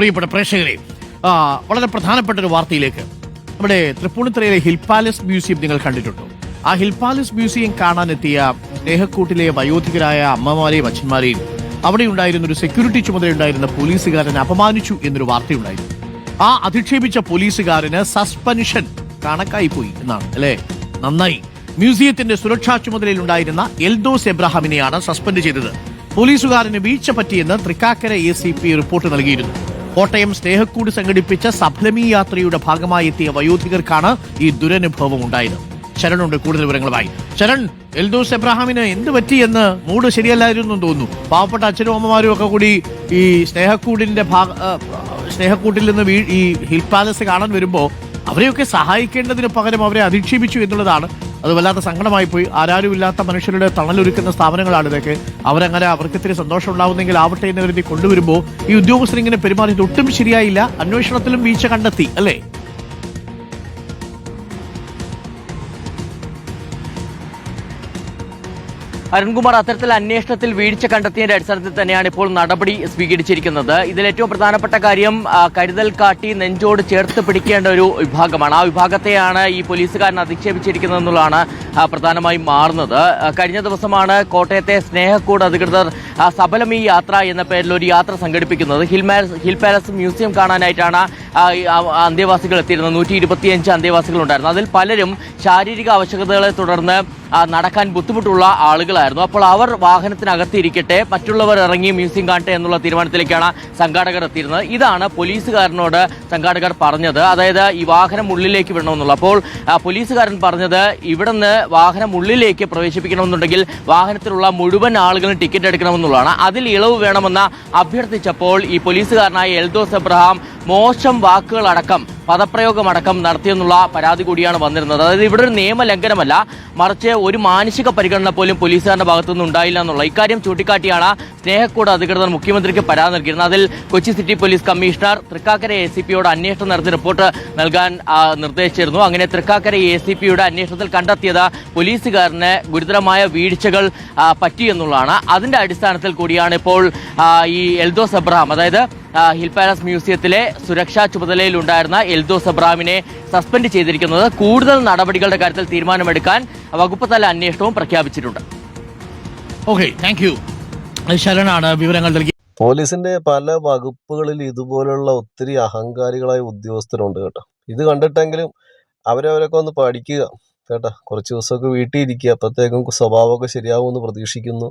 പ്രിയപ്പെട്ട പ്രേക്ഷകരെ വളരെ പ്രധാനപ്പെട്ട ഒരു വാർത്തയിലേക്ക്. നമ്മുടെ തൃപ്പൂണിത്തുറയിലെ ഹിൽ പാലസ് മ്യൂസിയം നിങ്ങൾ കണ്ടിട്ടുണ്ടോ? ആ ഹിൽ പാലസ് മ്യൂസിയം കാണാനെത്തിയ സ്നേഹക്കൂട്ടിലെ വയോധികരായ അമ്മമാരെയും അച്ഛന്മാരെയും അവിടെ ഉണ്ടായിരുന്ന ഒരു സെക്യൂരിറ്റി ചുമതലയുണ്ടായിരുന്ന പോലീസുകാരൻ അപമാനിച്ചു എന്നൊരു വാർത്തയുണ്ടായിരുന്നു. ആ അധിക്ഷേപിച്ച പോലീസുകാരന് സസ്പെൻഷൻ കണക്കായി പോയി എന്നാണ് അല്ലേ? നന്നായി. മ്യൂസിയത്തിന്റെ സുരക്ഷാ ചുമതലയിൽ ഉണ്ടായിരുന്ന എൽദോസ് എബ്രഹാമിനെയാണ് സസ്പെൻഡ് ചെയ്തത്. പോലീസുകാരന് വീഴ്ച പറ്റിയെന്ന് Thrikkakara A C P report നൽകിയിരുന്നു. കോട്ടയം സ്നേഹക്കൂട് സംഘടിപ്പിച്ച സഫലമി യാത്രയുടെ ഭാഗമായി എത്തിയ വയോധികർക്കാണ് ഈ ദുരനുഭവം ഉണ്ടായത് ശരണുണ്ട് കൂടുതൽ വിവരങ്ങളുമായി. ശരൺ എൽദോസ് എബ്രഹാമിന് എന്ത് പറ്റിയെന്ന് മൂട് ശരിയല്ലായിരുന്നു എന്ന് തോന്നുന്നു. പാവപ്പെട്ട അച്ഛനും അമ്മമാരും ഒക്കെ കൂടി ഈ സ്നേഹക്കൂടിന്റെ ഭാഗ സ്നേഹക്കൂട്ടിൽ നിന്ന് ഈ ഹിൽ പാലസ് കാണാൻ വരുമ്പോൾ അവരെയൊക്കെ സഹായിക്കേണ്ടതിന് പകരം അവരെ അധിക്ഷേപിച്ചു എന്നുള്ളതാണ് അത് വല്ലാത്ത സങ്കടമായി പോയി. ആരാരും ഇല്ലാത്ത മനുഷ്യരുടെ തണലൊരുക്കുന്ന സ്ഥാപനങ്ങളാണ് ഇതൊക്കെ. അവരങ്ങനെ അവർക്ക് ഇത്തിരി സന്തോഷം ഉണ്ടാവുന്നെങ്കിൽ ആവട്ടെ എന്ന് കരുതി കൊണ്ടുവരുമ്പോൾ ഈ ഉദ്യോഗസ്ഥർ ഇങ്ങനെ പെരുമാറിയത് ഒട്ടും ശരിയായില്ല. അന്വേഷണത്തിലും വീഴ്ച കണ്ടെത്തി അല്ലേ? അരുൺകുമാർ അത്തരത്തിൽ അന്വേഷണത്തിൽ വീഴ്ച കണ്ടെത്തിയതിന്റെ അടിസ്ഥാനത്തിൽ തന്നെയാണ് ഇപ്പോൾ നടപടി സ്വീകരിച്ചിരിക്കുന്നത്. ഇതിൽ ഏറ്റവും പ്രധാനപ്പെട്ട കാര്യം കരുതൽ കാട്ടി നെഞ്ചോട് ചേർത്ത് പിടിക്കേണ്ട ഒരു വിഭാഗമാണ്. ആ വിഭാഗത്തെയാണ് ഈ പോലീസുകാരൻ അധിക്ഷേപിച്ചിരിക്കുന്നത് എന്നുള്ളതാണ് പ്രധാനമായും മാറുന്നത്. കഴിഞ്ഞ ദിവസമാണ് കോട്ടയത്തെ സ്നേഹക്കൂട് അധികൃതർ സബലം ഈ യാത്ര എന്ന പേരിൽ ഒരു യാത്ര സംഘടിപ്പിക്കുന്നത്. ഹിൽ ഹിൽ പാലസ് മ്യൂസിയം കാണാനായിട്ടാണ് അന്തേവാസികൾ എത്തിയിരുന്നത് നൂറ്റി ഇരുപത്തിയഞ്ച് അന്തേവാസികൾ ഉണ്ടായിരുന്നു അതിൽ പലരും ശാരീരിക ആവശ്യകതകളെ തുടർന്ന് നടക്കാൻ ബുദ്ധിമുട്ടുള്ള ആളുകളായിരുന്നു. അപ്പോൾ അവർ വാഹനത്തിനകത്ത് ഇരിക്കട്ടെ മറ്റുള്ളവർ ഇറങ്ങി മ്യൂസിയം കാണട്ടെ എന്നുള്ള തീരുമാനത്തിലേക്കാണ് സംഘാടകർ എത്തിയിരുന്നത്. ഇതാണ് പോലീസുകാരനോട് സംഘാടകർ പറഞ്ഞത്. അതായത് ഈ വാഹനം ഉള്ളിലേക്ക് വിടണമെന്നുള്ള. അപ്പോൾ പോലീസുകാരൻ പറഞ്ഞത് ഇവിടുന്ന് വാഹനം ഉള്ളിലേക്ക് പ്രവേശിപ്പിക്കണമെന്നുണ്ടെങ്കിൽ വാഹനത്തിലുള്ള മുഴുവൻ ആളുകളും ടിക്കറ്റ് എടുക്കണമെന്നുള്ളതാണ്. അതിൽ ഇളവ് വേണമെന്ന് അഭ്യർത്ഥിച്ചപ്പോൾ ഈ പോലീസുകാരനായ എൽദോസ് എബ്രഹാം മോശം വാക്കുകളടക്കം പദപ്രയോഗമടക്കം നടത്തിയെന്നുള്ള പരാതി കൂടിയാണ് വന്നിരുന്നത്. അതായത് ഇവിടെ ഒരു നിയമലംഘനമല്ല മറിച്ച് ഒരു മാനസിക പരിഗണന പോലും പോലീസുകാരുടെ ഭാഗത്തുനിന്ന് ഉണ്ടായില്ല എന്നുള്ള ഇക്കാര്യം ചൂണ്ടിക്കാട്ടിയാണ് സ്നേഹക്കൂട് അധികൃതർ മുഖ്യമന്ത്രിക്ക് പരാതി നൽകിയിരുന്നത്. അതിൽ Kochi city police commissioner Thrikkakara A C പിയോട് അന്വേഷണം നടത്തി റിപ്പോർട്ട് നൽകാൻ നിർദ്ദേശിച്ചിരുന്നു. അങ്ങനെ തൃക്കാക്കര എ സി പിയുടെ അന്വേഷണത്തിൽ കണ്ടെത്തിയത് പോലീസുകാരന് ഗുരുതരമായ വീഴ്ചകൾ പറ്റിയെന്നുള്ളതാണ് അതിന്റെ അടിസ്ഥാനത്തിൽ കൂടിയാണ് ഇപ്പോൾ ഈ എൽദോസ് എബ്രഹാം അതായത് ഹിൽ പാലസ് മ്യൂസിയത്തിലെ സുരക്ഷാ ചുമതലയിലുണ്ടായിരുന്ന എൽദോസ് അബ്രാമിനെ സസ്പെൻഡ് ചെയ്തിരിക്കുന്നത് കൂടുതൽ നടപടികളുടെ കാര്യത്തിൽ തീരുമാനമെടുക്കാൻ വകുപ്പ് തല അന്വേഷണവും പ്രഖ്യാപിച്ചിട്ടുണ്ട്. ഓക്കെ താങ്ക് യു ശരണാണ് വിവരങ്ങൾ നൽകി പോലീസിന്റെ പല വകുപ്പുകളിൽ ഇതുപോലുള്ള ഒത്തിരി അഹങ്കാരികളായ ഉദ്യോഗസ്ഥരുണ്ട് കേട്ടോ. ഇത് കണ്ടിട്ടെങ്കിലും അവരവരൊക്കെ ഒന്ന് പഠിക്കുക കേട്ടോ. കുറച്ച് ദിവസമൊക്കെ വീട്ടിൽ ഇരിക്കുക അപ്പോഴത്തേക്കും സ്വഭാവമൊക്കെ ശരിയാവുമെന്ന് പ്രതീക്ഷിക്കുന്നു.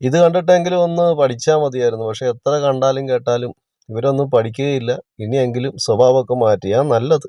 ഇത് കണ്ടിട്ടെങ്കിലും ഒന്ന് പഠിച്ചാൽ മതിയായിരുന്നു. പക്ഷെ എത്ര കണ്ടാലും കേട്ടാലും ഇവരൊന്നും പഠിക്കുകയില്ല. ഇനിയെങ്കിലും സ്വഭാവമൊക്കെ മാറ്റിയാൽ നല്ലത്.